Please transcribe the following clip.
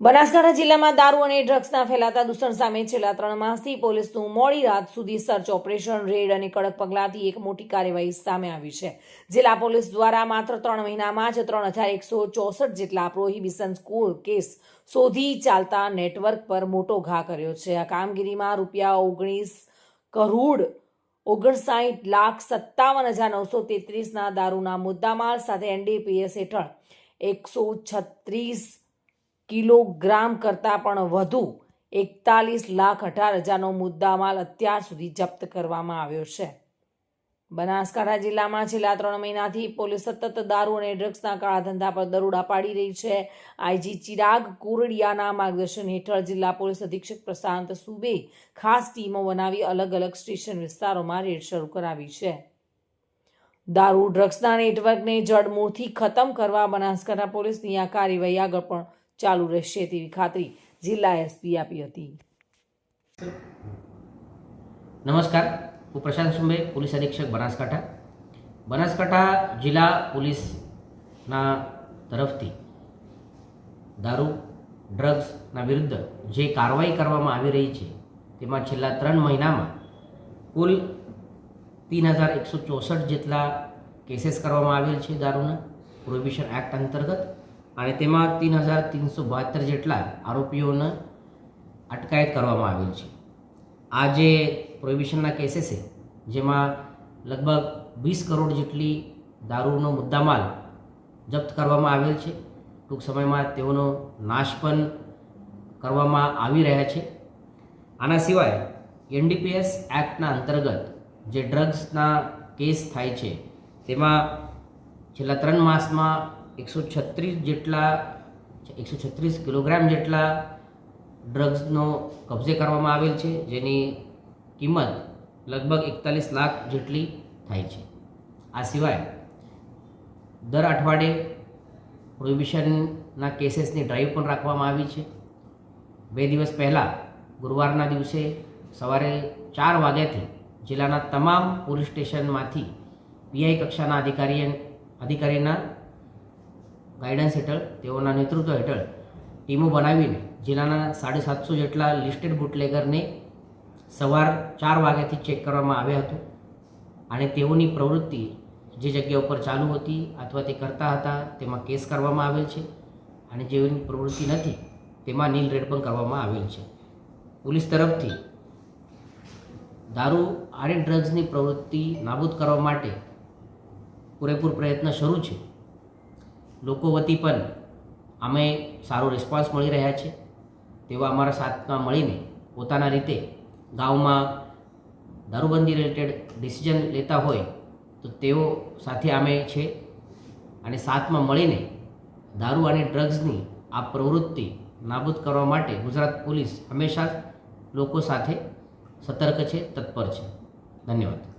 બનાસકાંઠા જિલ્લામાં દારૂ અને ડ્રગ્સના ફેલાતા દૂષણ સામે છેલ્લા ત્રણ માસથી પોલીસનું મોડી રાત સુધી સર્ચ ઓપરેશન, રેડ અને કડક પગલાંથી એક મોટી કાર્યવાહી સામે આવી છે. જિલ્લા પોલીસ દ્વારા માત્ર ત્રણ મહિનામાં જ ત્રણ હજાર એકસો ચોસઠ જેટલા પ્રોહિબિશન કેસ શોધી ચાલતા નેટવર્ક પર મોટો ઘા કર્યો છે. આ કામગીરીમાં રૂપિયા ઓગણીસ કરોડ ઓગણસાઠ લાખ સત્તાવન હજાર નવસો તેત્રીસના દારૂના મુદ્દામાલ સાથે એનડીપીએસ હેઠળ એકસો છત્રીસ કિલોગ્રામ કરતાં પણ વધુ એકતાલીસ લાખ અઢાર હજારનો મુદ્દામાલ અત્યાર સુધી જપ્ત કરવામાં આવ્યો છે. બનાસકાંઠા જિલ્લામાં છેલ્લા ત્રણ મહિનાથી પોલીસ સતત દારૂ અને ડ્રગ્સના કાળા ધંધા પર દરોડા પાડી રહી છે. આઈજી ચિરાગ કુરડિયાના માર્ગદર્શન હેઠળ જિલ્લા પોલીસ અધિક્ષક પ્રશાંત સુબે ખાસ ટીમો બનાવી અલગ અલગ સ્ટેશન વિસ્તારોમાં રેડ શરૂ કરાવી છે. દારૂ, ડ્રગ્સના નેટવર્કને જડમૂળથી ખતમ કરવા બનાસકાંઠા પોલીસની આ કાર્યવાહી આગળ પણ ચાલુ રહેશે તેવી ખાતરી જિલ્લા એસપી આપી હતી. નમસ્કાર, હું પ્રશાંત સુંબે, પોલીસ અધિક્ષક બનાસકાંઠા. બનાસકાંઠા જિલ્લા પોલીસના તરફથી દારૂ ડ્રગ્સના વિરુદ્ધ જે કાર્યવાહી કરવામાં આવી રહી છે, તેમાં છેલ્લા ત્રણ મહિનામાં કુલ તીન હજાર એકસો ચોસઠ જેટલા કેસીસ કરવામાં આવેલ છે દારૂના. પ્રોહિબિશન એક્ટ અંતર્ગત અને તેમાં તીન હજાર ત્રણસો બહાત્તર જેટલા આરોપીઓને અટકાયત કરવામાં આવેલ છે. આ જે પ્રોહિબિશનના કેસીસ છે, જેમાં લગભગ વીસ કરોડ જેટલી દારૂનો મુદ્દામાલ જપ્ત કરવામાં આવેલ છે. ટૂંક સમયમાં તેઓનો નાશ પણ કરવામાં આવી રહ્યા છે. આના સિવાય એનડીપીએસ એક્ટના અંતર્ગત જે ડ્રગ્સના કેસ થાય છે, તેમાં છેલ્લા ત્રણ માસમાં એકસો છત્રીસ જેટલા, એકસો છત્રીસ કિલોગ્રામ જેટલા ડ્રગ્સનો કબજે કરવામાં આવેલ છે, જેની કિંમત લગભગ એકતાલીસ લાખ જેટલી થાય છે. આ સિવાય દર અઠવાડિયે પ્રોહિબિશનના કેસીસની ડ્રાઈવ પણ રાખવામાં આવી છે. બે દિવસ પહેલાં ગુરુવારના દિવસે સવારે ચાર વાગ્યાથી જિલ્લાના તમામ પોલીસ સ્ટેશનમાંથી પીઆઈ કક્ષાના અધિકારી અધિકારીના ગાઈડન્સ હેઠળ, તેઓના નેતૃત્વ હેઠળ ટીમો બનાવીને જિલ્લાના સાડી સાતસો જેટલા લિસ્ટેડ બુટલેગરને સવાર ચાર વાગ્યાથી ચેક કરવામાં આવ્યા હતું. અને તેઓની પ્રવૃત્તિ જે જગ્યા ઉપર ચાલુ હતી અથવા તે કરતા હતા, તેમાં કેસ કરવામાં આવેલ છે. અને જેઓની પ્રવૃત્તિ નથી, તેમાં નીલ રેડ પણ કરવામાં આવેલ છે. પોલીસ તરફથી દારૂ અને ડ્રગ્સની પ્રવૃત્તિ નાબૂદ કરવા માટે પૂરેપૂર પ્રયત્ન શરૂ છે. લોકો વતી પણ અમે સારો રિસ્પોન્સ મળી રહ્યા છે. તેઓ અમારા સાથમાં મળીને પોતાના રીતે ગામમાં દારૂબંધી રિલેટેડ ડિસિઝન લેતા હોય તો તેઓ સાથે અમે છે અને સાથમાં મળીને દારૂ અને ડ્રગ્સની આ પ્રવૃત્તિ નાબૂદ કરવા માટે ગુજરાત પોલીસ હંમેશા લોકો સાથે સતર્ક છે, તત્પર છે. ધન્યવાદ.